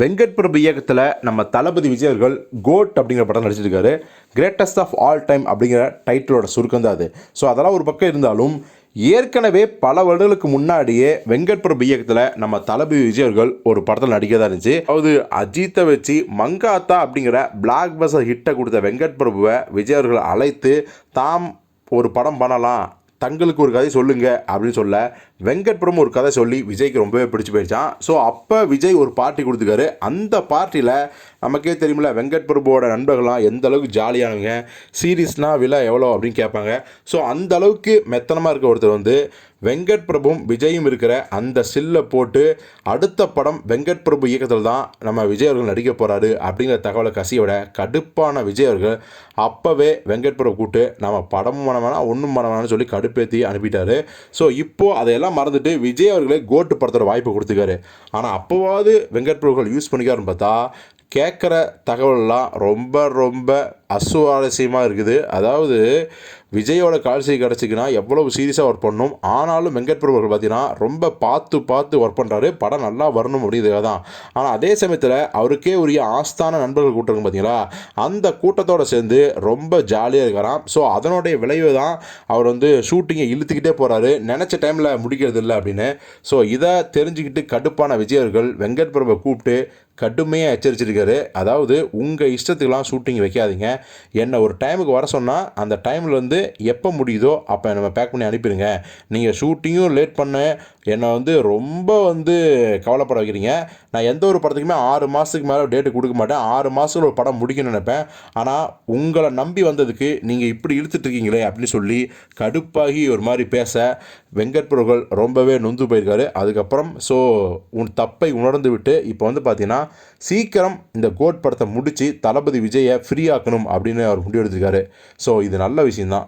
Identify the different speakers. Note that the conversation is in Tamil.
Speaker 1: வெங்கட் பிரபு இயக்கத்தில் நம்ம தளபதி விஜய் அவர்கள் கோட் அப்படிங்கிற படம் நடிச்சிருக்காரு. கிரேட்டஸ்ட் ஆஃப் ஆல் டைம் அப்படிங்கிற டைட்டிலோட சுருக்கம் தான் அது. ஸோ அதெல்லாம் ஒரு பக்கம் இருந்தாலும் ஏற்கனவே பல வருடங்களுக்கு முன்னாடியே வெங்கட் பிரபு இயக்கத்தில் நம்ம தளபதி விஜய் அவர்கள் ஒரு படத்தில் நடிக்க தான் இருந்துச்சு. அதாவது அஜித்தை வச்சு மங்காத்தா அப்படிங்கிற பிளாக் பஸ்ஸர் ஹிட்டை கொடுத்த வெங்கட் பிரபுவை விஜய் அவர்கள் அழைத்து தாம் ஒரு படம் பண்ணலாம். தங்களுக்கு ஒரு கதை சொல்லுங்க. அப்படின்னு சொல்ல வெங்கட் பிரபு ஒரு கதை சொல்லி விஜய்க்கு ரொம்பவே பிடிச்சி போயிடுச்சான் ஸோ அப்போ விஜய் ஒரு பார்ட்டி கொடுத்துருக்காரு. அந்த பார்ட்டியில் நமக்கே தெரியுமில்ல வெங்கட் பிரபுவோட நண்பர்கள்லாம் எந்த அளவுக்கு ஜாலியானவங்க சீரியஸ்னால் விலை எவ்வளோ அப்படின்னு கேட்பாங்க. ஸோ அந்த அளவுக்கு மெத்தனமாக இருக்க ஒருத்தர் வந்து வெங்கட் பிரபுவும் விஜயும் இருக்கிற அந்த சில்லை போட்டு அடுத்த படம் வெங்கட் பிரபு இயக்கத்தில் தான் நம்ம விஜய் அவர்கள் நடிக்க போகிறாரு அப்படிங்கிற தகவலை கசியோட கடுப்பான விஜய் அவர்கள் அப்போவே வெங்கட் பிரபு கூப்பிட்டு நம்ம படம் பண்ண வேணாம் ஒன்றும் பண்ண வேணாம்னு சொல்லி கடுப்பேற்றி அனுப்பிட்டாரு. ஸோ இப்போது அதையெல்லாம் மறந்துட்டு விஜய் அவர்களே கோட்டு படத்தோட வாய்ப்பு கொடுத்துருக்காரு. ஆனால் அப்போவாவது வெங்கட் பிரபுகள் யூஸ் பண்ணிக்காருன்னு பார்த்தா கேட்குற தகவல்லாம் ரொம்ப ரொம்ப அசுவாரஸ்யமாக இருக்குது. அதாவது விஜயோட கால்சி கிடச்சிக்கினா எவ்வளவு சீரியஸாக ஒர்க் பண்ணணும் ஆனாலும் வெங்கட் பிரபு அவர்கள் பார்த்தீங்கன்னா ரொம்ப பார்த்து பார்த்து ஒர்க் பண்ணுறாரு படம் நல்லா வரணும் அப்படிங்கிறது தான். ஆனால் அதே சமயத்தில் அவருக்கே உரிய ஆஸ்தான நண்பர்கள் கூட்டம் பார்த்தீங்களா? அந்த கூட்டத்தோடு சேர்ந்து ரொம்ப ஜாலியாக இருக்கிறான் ஸோ அதனுடைய விளைவு தான் அவர் வந்து ஷூட்டிங்கை இழுத்துக்கிட்டே போகிறாரு நினச்ச டைமில் முடிக்கிறது இல்லை அப்படின்னு. ஸோ இதை தெரிஞ்சுக்கிட்டு கடுப்பான விஜயர்கள் வெங்கட் பிரபை கூப்பிட்டு கடுமையாக எச்சரிச்சிருக்காரு. அதாவது உங்கள் இஷ்டத்துக்கெல்லாம் ஷூட்டிங் வைக்காதீங்க. என்னை ஒரு டைமுக்கு வர சொன்னால் அந்த டைமில் வந்து எப்போ முடியுதோ அப்போ நம்ம பேக் பண்ணி அனுப்பிடுங்க. நீங்கள் ஷூட்டிங்கும் லேட் பண்ண என்னை வந்து ரொம்ப வந்து கவலைப்பட வைக்கிறீங்க. நான் எந்த ஒரு படத்துக்குமே ஆறு மாதத்துக்கு மேலே டேட்டு கொடுக்க மாட்டேன். ஆறு மாதத்துல ஒரு படம் முடிக்கணும்னு நினைப்பேன். ஆனால் உங்களை நம்பி வந்ததுக்கு நீங்கள் இப்படி இழுத்துட்ருக்கீங்களே அப்படின்னு சொல்லி கடுப்பாகி ஒரு மாதிரி பேச வெங்கட் பிரபுகள் ரொம்பவே நொந்து போயிருக்காரு. அதுக்கப்புறம் ஸோ உன் தப்பை உணர்ந்து விட்டு இப்போ வந்து பார்த்தீங்கன்னா சீக்கிரம் இந்த கோட் படத்தை முடித்து தளபதி விஜயை ஃப்ரீ ஆக்கணும் அப்படின்னு அவர் முடிவெடுத்திருக்காரு. ஸோ இது நல்ல விஷயம்தான்.